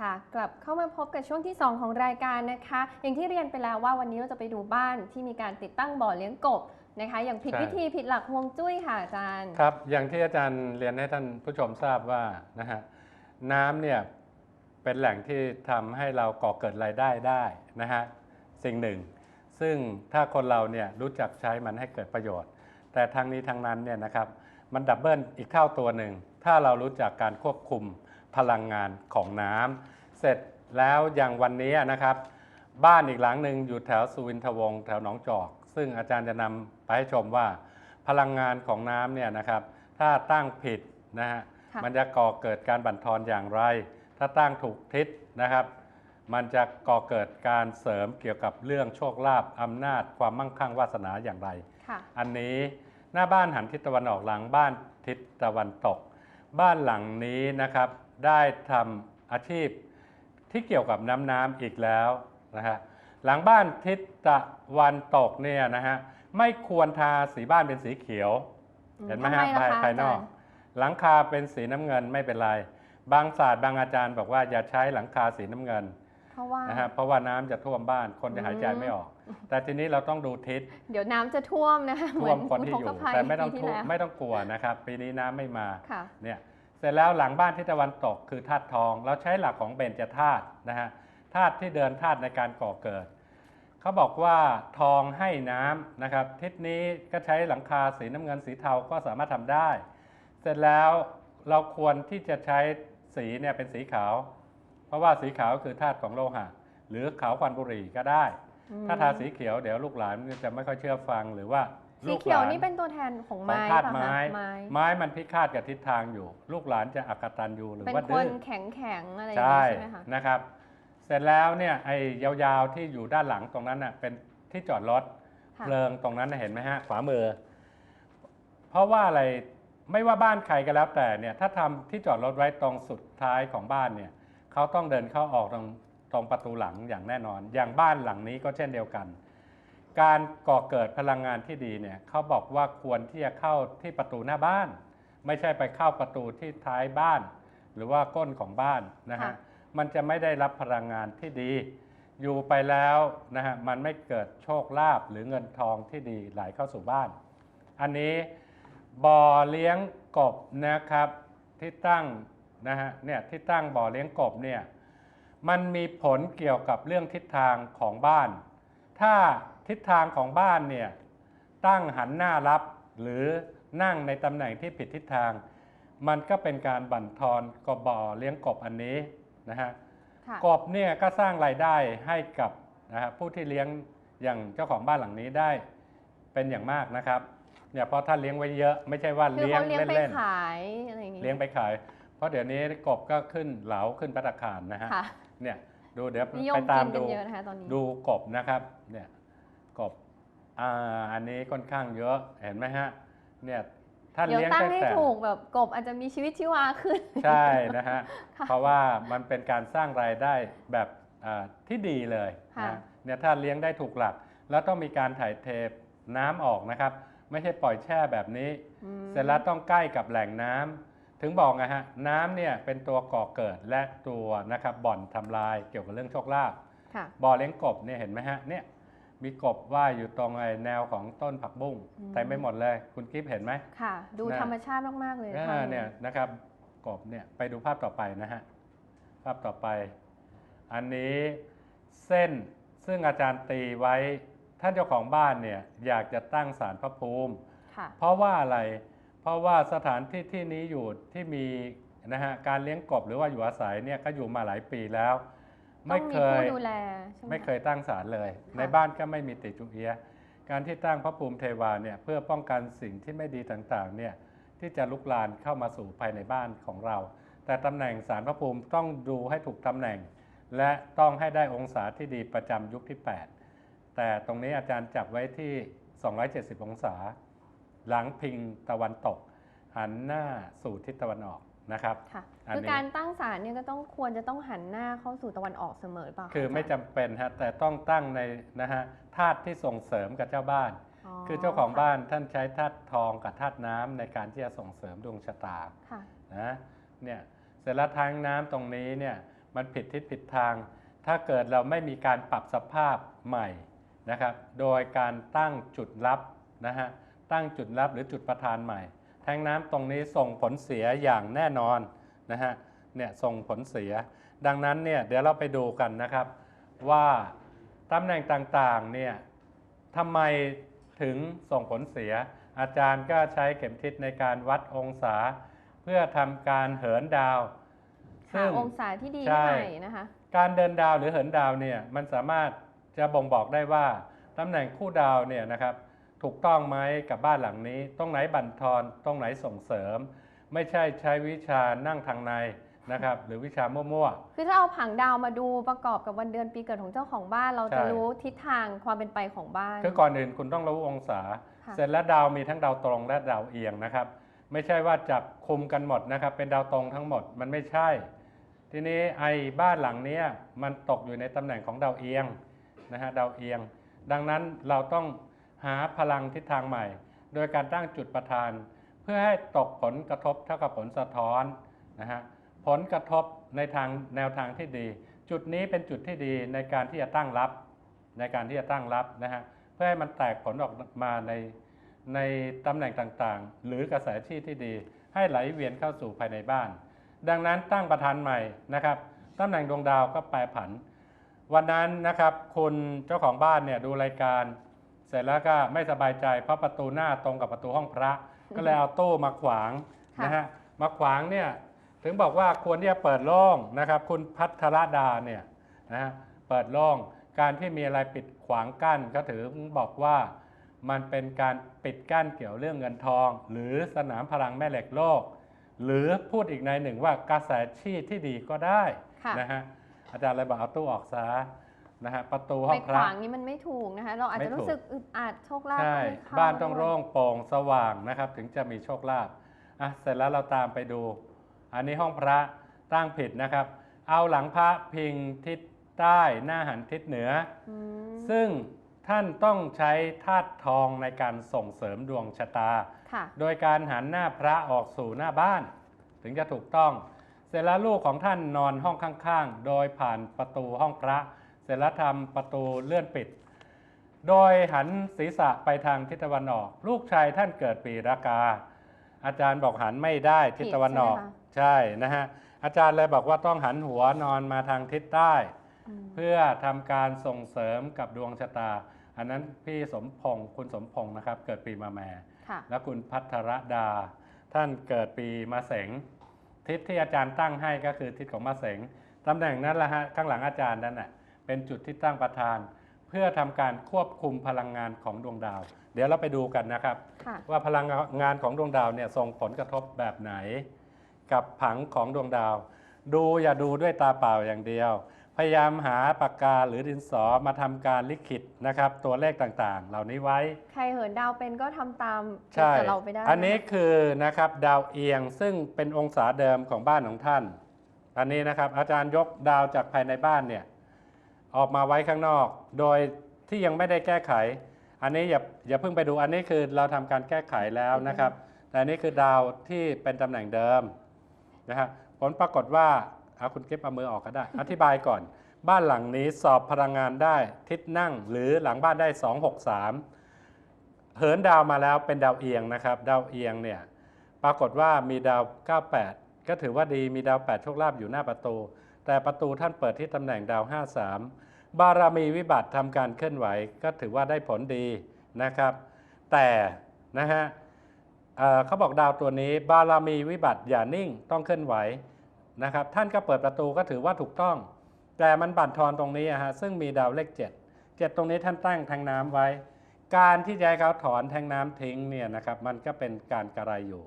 ค่ะกลับเข้ามาพบกับช่วงที่ 2 ของรายการนะคะ อย่างที่เรียนไปแล้วว่าวันนี้เราจะไปดูบ้านที่มีการติดตั้งบ่อเลี้ยงกบนะคะ อย่างผิดวิธีผิดหลักฮวงจุ้ยค่ะอาจารย์ ครับ อย่างที่อาจารย์เรียนให้ท่านผู้ชมทราบว่านะฮะน้ำเนี่ยเป็นแหล่งที่ทำให้เราก่อเกิดรายได้ได้นะฮะสิ่งหนึ่ง ซึ่งถ้าคนเราเนี่ยรู้จักใช้มันให้เกิดประโยชน์ แต่ทางนี้ทางนั้นเนี่ยนะครับมันดับเบิลอีกเท่าตัวหนึ่งถ้าเรารู้จักการควบคุม พลังงานของน้ำเสร็จแล้วอย่างวันนี้นะครับ บ้านอีกหลังหนึ่งอยู่แถวสุวินทวงศ์แถวหนองจอก ซึ่งอาจารย์จะนำไปให้ชมว่า พลังงานของน้ำเนี่ยนะครับ ถ้าตั้งผิดนะฮะค่ะ มันจะก่อเกิดการบั่นทอนอย่างไร ถ้าตั้งถูกทิศนะครับ มันจะก่อเกิดการเสริมเกี่ยวกับเรื่องโชคลาภอำนาจความมั่งคั่งวาสนาอย่างไร ค่ะ อันนี้หน้าบ้านหันทิศตะวันออกหลังบ้านทิศตะวันตก บ้านหลังนี้นะครับ ได้ทำอาชีพที่เกี่ยวกับน้ำน้ำอีกแล้วนะฮะหลังบ้านทิศตะวันตกเนี่ยนะฮะไม่ควรทาสีบ้านเป็นสีเขียวอืมเห็นไหมทำฮะไมล่ะภายคะภายนอกอาจารย์หลังคาเป็นสีน้ำเงินไม่เป็นไร บางศาสตร์บางอาจารย์บอกว่าอย่าใช้หลังคาสีน้ำเงินเพราะว่านะฮะเพราะว่าน้ำจะท่วมบ้านคนจะหายใจไม่ออก แต่ทีนี้เราต้องดูทิศเดี๋ยวน้ำจะท่วมนะคะเหท่มืวอนมคนที่อยู่อุทกภัยแต่ไม่ต้องปีทุที่แล้วไม่ต้องกลัวนะครับ ปีนี้น้ำไม่มาค่ะเนี่ย เสร็จแล้วหลังบ้านทิศตะวันตกคือธาตุทอง เราใช้หลักของเบญจธาตุนะฮะธาตุที่เดินธาตุในการก่อเกิด เขาบอกว่าทองให้น้ำนะครับทิศนี้ก็ใช้หลังคาสีน้ำเงินสีเทาก็สามารถทำได้ เสร็จแล้วเราควรที่จะใช้สีเนี่ยเป็นสีขาว เพราะว่าสีขาวคือธาตุของโลหะ หรือขาวควันบุหรี่ก็ได้ ถ้าทาสีเขียวเดี๋ยวลูกหลานจะไม่ค่อยเชื่อฟังหรือว่า สีลูกหเขียวลานนี่เป็นตัวแทนของของไม้ธาตุป่ะไม้คะไม้ไม้มันพิฆาตกับทิศทางอยู่ ลูกหลานจะอักตันยูหรือเป็นว่าคดื้นอ แข็งแข็งๆอะไรอย่างใช่นี้ใช่ไหมคะ นะครับ เสร็จแล้วเนี่ยไอ้ยาวๆที่อยู่ด้านหลังตรงนั้นน่ะเป็นที่จอดรถค่ะ เพลิงตรงนั้นน่ะเห็นไหมฮะขวามือ เพราะว่าอะไรไม่ว่าบ้านใครก็แล้วแต่เนี่ยถ้าทำที่จอดรถไว้ตรงสุดท้ายของบ้านเนี่ยเขาต้องเดินเข้าออกตรงตรงประตูหลังอย่างแน่นอน อย่างบ้านหลังนี้ก็เช่นเดียวกัน การก่อเกิดพลังงานที่ดีเนี่ยเขาบอกว่าควรที่จะเข้าที่ประตูหน้าบ้าน ไม่ใช่ไปเข้าประตูที่ท้ายบ้าน หรือว่าก้นของบ้านนะฮะค่ะ มันจะไม่ได้รับพลังงานที่ดี อยู่ไปแล้วนะฮะมันไม่เกิดโชคลาภหรือเงินทองที่ดีไหลเข้าสู่บ้าน อันนี้บ่อเลี้ยงกบนะครับที่ตั้งนะฮะเนี่ยที่ตั้งบ่อเลี้ยงกบเนี่ยมันมีผลเกี่ยวกับเรื่องทิศทางของบ้าน ถ้า ทิศทางของบ้านเนี่ยตั้งหันหน้ารับหรือนั่งในตำแหน่งที่ผิดทิศทาง มันก็เป็นการบั่นทอนกบบ่อเลี้ยงกบอันนี้นะฮะค่ะกบเนี่ยก็สร้างรายได้ให้กับนะฮะผู้ที่เลี้ยงอย่างเจ้าของบ้านหลังนี้ได้เป็นอย่างมากนะครับเนี่ยเพราะท่านเลี้ยงไว้เยอะไม่ใช่ว่าคือเลี้ยงเขาเลี้ยงไปเล่นขายอะไรอย่างๆนี้เลี้ยงไปขาย เพราะเดี๋ยวนี้กบก็ขึ้นเหลาขึ้นปัตตาคารนะฮะค่ะเนี่ยดูเดี๋ยวนิยมไปตากิมนกันดูเยอะนะคะตอนนี้ดูกบนะครับเนี่ย กบอ่าอันนี้ค่อนข้างเยอะเห็นไหมฮะเนี่ยท่านเดี๋ยวเลี้ยงตั้งตั้งให้แต่ถูกแบบกบอาจจะมีชีวิตชีวาขึ้น ใช่นะฮะค่ะเพราะว่ามันเป็นการสร้างรายได้แบบอ่าที่ดีเลยค่ะ นะเนี่ยถ้าเลี้ยงได้ถูกหลัก แล้วต้องมีการถ่ายเทน้ำออกนะครับ ไม่ใช่ปล่อยแช่แบบนี้ อืมเสร็จแล้วต้องใกล้กับแหล่งน้ำถึงบอกนะฮะน้ำเนี่ยเป็นตัวก่อเกิดและตัวนะครับบ่อนทำลายเกี่ยวกับเรื่องโชคลาภค่ะ บ่อเลี้ยงกบเนี่ยเห็นไหมฮะเนี่ย มีกบว่ายอยู่ตรงไอ้แนวของต้นผักบุ้งอืม เต็มไปหมดเลย คุณกิฟเห็นไหม ค่ะ ดูน่ะธรรมชาติมาก ๆ เลยอ่าค่ะเนี่ยนะครับกบเนี่ยไปดูภาพต่อไปนะฮะภาพต่อไป อันนี้เส้นซึ่งอาจารย์ตีไว้ท่านเจ้าของบ้านเนี่ยอยากจะตั้งศาลพระภูมิ ค่ะเพราะว่าอะไร เพราะว่าสถานที่ที่นี้อยู่ที่มีนะฮะการเลี้ยงกบหรือว่าอยู่อาศัยเนี่ยก็อยู่มาหลายปีแล้วต้ ไม่องมีเคยผู้ดูแลใช่ไหมไม่เคยตั้งศาลเลยค่ะในบ้านก็ไม่มีติจุเอียะการที่ตั้งพระภูมิเทวาเนี่ยเพื่อป้องกันสิ่งที่ไม่ดีต่างๆเนี่ยที่จะลุกลานเข้ามาสู่ภายในบ้านของเรา แต่ตำแหน่งศาลพระภูมิต้องดูให้ถูกตำแหน่ง และต้องให้ได้องศาที่ดีประจำยุคที่ 8 แต่ตรงนี้อาจารย์จับไว้ที่ 270 องศา หลังพิงตะวันตก หันหน้าสู่ทิศตะวันออก นะครับค่ะอันนี้คือการตั้งศาลเนี่ยก็ต้องควรจะต้องหันหน้าเข้าสู่ตะวันออกเสมอเปล่าะคือไม่าจำจารย์เป็นฮะแต่ต้องตั้งในนะฮะธาตุที่ส่งเสริมกับเจ้าบ้าน คือเจ้าของค่ะบ้านท่านใช้ธาตุทองกับธาตุน้ำในการที่จะส่งเสริมดวงชะตาค่ะนะเนี่ยเสร็จแล้วทางน้ำตรงนี้เนี่ยมันผิดทิศผิดทาง ถ้าเกิดเราไม่มีการปรับสภาพใหม่นะครับ โดยการตั้งจุดรับนะฮะตั้งจุดรับหรือจุดประทานใหม่ แทงน้ำตรงนี้ส่งผลเสียอย่างแน่นอนนะฮะเนี่ยส่งผลเสีย ดังนั้นเนี่ยเดี๋ยวเราไปดูกันนะครับว่าตำแหน่งต่างๆเนี่ยทำไมถึงส่งผลเสีย อาจารย์ก็ใช้เข็มทิศในการวัดองศา เพื่อทำการเหินดาวหาซึ่งองศาที่ดีใช่ให้นะคะการเดินดาวหรือเหินดาวเนี่ยมันสามารถจะบ่งบอกได้ว่าตำแหน่งคู่ดาวเนี่ยนะครับ ถูกต้องไหมกับบ้านหลังนี้ ตรงไหนบั่นทอนตรงไหนส่งเสริม ไม่ใช่ใช้วิชานั่งทางในนะครับหรือวิชามั่ว คือถ้าเอาผังดาวมาดูประกอบกับวันเดือนปีเกิดของเจ้าของบ้าน เราจะใช่รู้ทิศทางความเป็นไปของบ้าน ๆ คือก่อนอื่นคุณต้องรู้องศา ค่ะ เสร็จแล้วดาวมีทั้งดาวตรงและดาวเอียงนะครับ ไม่ใช่ว่าจับคุมกันหมดนะครับ เป็นดาวตรงทั้งหมดมันไม่ใช่ ทีนี้ไอ้บ้านหลังเนี้ยมันตกอยู่ในตำแหน่งของดาวเอียงนะฮะดาวเอียง ดังนั้นเราต้อง หาพลังทิศทางใหม่ โดยการตั้งจุดประทาน เพื่อให้ตกผลกระทบเท่ากับผลสะท้อนนะฮะผลกระทบในทางแนวทางที่ดี จุดนี้เป็นจุดที่ดีในการที่จะตั้งรับ ในการที่จะตั้งรับนะฮะเพื่อให้มันแตกผลออกมาในในตำแหน่งต่างๆ หรือกระแสที่ที่ดี ให้ไหลเวียนเข้าสู่ภายในบ้าน ดังนั้นตั้งประธานใหม่นะครับตำแหน่งดวงดาวก็แปรผัน วันนั้นนะครับคุณเจ้าของบ้านเนี่ยดูรายการ เสร็จแล้วก็ไม่สบายใจเพราะประตูหน้าตรงกับประตูห้องพระ ก็เลยเอาตู้มาขวางค่ะ นะฮะมาขวางเนี่ยถึงบอกว่าควรที่จะเปิดโล่งนะครับ คุณพัทรดาเนี่ยนะฮะเปิดโล่งการที่มีอะไรปิดขวางกั้นก็ถือบอกว่ามันเป็นการปิดกั้นเกี่ยวเรื่องเงินทอง หรือสนามพลังแม่เหล็กโลก หรือพูดอีกในหนึ่งว่ากระแสชีพที่ดีก็ได้ ค่ะ นะฮะอาจารย์เลยบอกเอาตู้ออกซะ นะฮะประตูห้ไปองพขระวางนี้มันไม่ถูกนะคะ เราอาจไม่จะถูรู้กสึกอึดอัดโชคลาภใช่ก็ไม่เข้บ้านต้องด้วยโร่งโปร่งสว่างนะครับ ถึงจะมีโชคลาภอะเสร็จแล้วเราตามไปดู อันนี้ห้องพระตั้งผิดนะครับ เอาหลังพระพิงทิศใต้หน้าหันทิศเหนือ อืมซึ่งท่านต้องใช้ธาตุทองในการส่งเสริมดวงชะตา ค่ะ โดยการหันหน้าพระออกสู่หน้าบ้าน ถึงจะถูกต้อง เสร็จแล้วลูกของท่านนอนห้องข้างๆ โดยผ่านประตูห้องพระ เสร็จแล้วทำประตูเลื่อนปิด โดยหันศีรษะไปทางทิศตะวันออก ลูกชายท่านเกิดปีรากา อาจารย์บอกหันไม่ได้ทิศตะวันออก ผิดใช่นะฮะ อาจารย์เลยบอกว่าต้องหันหัวนอนมาทางทิศใต้ อืม เพื่อทำการส่งเสริมกับดวงชะตา อันนั้นพี่สมพงศ์คุณสมพงศ์นะครับ เกิดปีมาแม่ ค่ะ และคุณพัทรดา ท่านเกิดปีมะเสงทิศที่อาจารย์ตั้งให้ก็คือทิศของมะเสงตำแหน่งนั้นแหละฮะข้างหลังอาจารย์นั่นแหะ เป็นจุดที่ตั้งประธาน เพื่อทำการควบคุมพลังงานของดวงดาว เดี๋ยวเราไปดูกันนะครับ ค่ะ ว่าพลังงานของดวงดาวเนี่ยส่งผลกระทบแบบไหน กับผังของดวงดาว ดูอย่าดูด้วยตาเปล่าอย่างเดียว พยายามหาปากกาหรือดินสอมาทำการลิขิตนะครับ ตัวเลขต่างๆ เหล่านี้ไว้ ใครเหินดาวเป็นก็ทำตามใช่ กับเราไปได้อันนี้ะคะคือนะครับดาวเอียงซึ่งเป็นองศาเดิมของบ้านของท่าน อันนี้นะครับอาจารย์ยกดาวจากภายในบ้านเนี่ย ออกมาไว้ข้างนอก โดยที่ยังไม่ได้แก้ไข อันนี้อย่าอย่าเพิ่งไปดูอันนี้คือเราทำการแก้ไขแล้วนะครับ แต่อันนี้คือดาวที่เป็นตำแหน่งเดิมนะฮะผลปรากฏว่าเอาคุณเก็บเอามือออกก็ได้ อธิบายก่อน บ้านหลังนี้สอบพลังงานได้ทิศนั่ง หรือหลังบ้านได้ 263 เหินดาวมาแล้วเป็นดาวเอียงนะครับ ดาวเอียงเนี่ยปรากฏว่ามีดาว 98 ก็ถือว่าดีมีดาว 8 โชคลาภอยู่หน้าประตู แต่ประตูท่านเปิดที่ตำแหน่งดาว 53 บารมีวิบัติทำการเคลื่อนไหวก็ถือว่าได้ผลดีนะครับ แต่นะฮะเเขาบอกดาวตัวนี้ บารมีวิบัติอย่านิ่งต้องเคลื่อนไหวนะครับ ท่านก็เปิดประตูก็ถือว่าถูกต้อง แต่มันบั่นทอนตรงนี้อะฮะซึ่งมีดาวเลข7 7 ตรงนี้ท่านตั้งแทงน้ำไว้ การที่จะให้เขาถอนแทงน้ำทิ้งเนี่ยนะครับมันก็เป็นการกระไรอยู่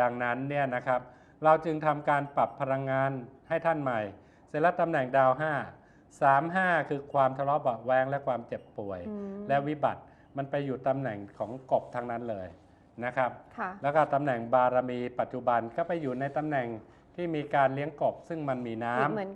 ดังนั้นเนี่ยนะครับ เราจึงทำการปรับพลังงานให้ท่านใหม่ เสร็จแล้วตำแหน่งดาว 5 3 5 คือความทะเลาะเบาะแวงและความเจ็บป่วยอืมและวิบัติมันไปอยู่ตำแหน่งของกบทั้งนั้นเลยนะครับค่ะแล้วก็ตำแหน่งบารมีปัจจุบันก็ไปอยู่ในตำแหน่งที่มีการเลี้ยงกบซึ่งมันมีน้ำเหมือน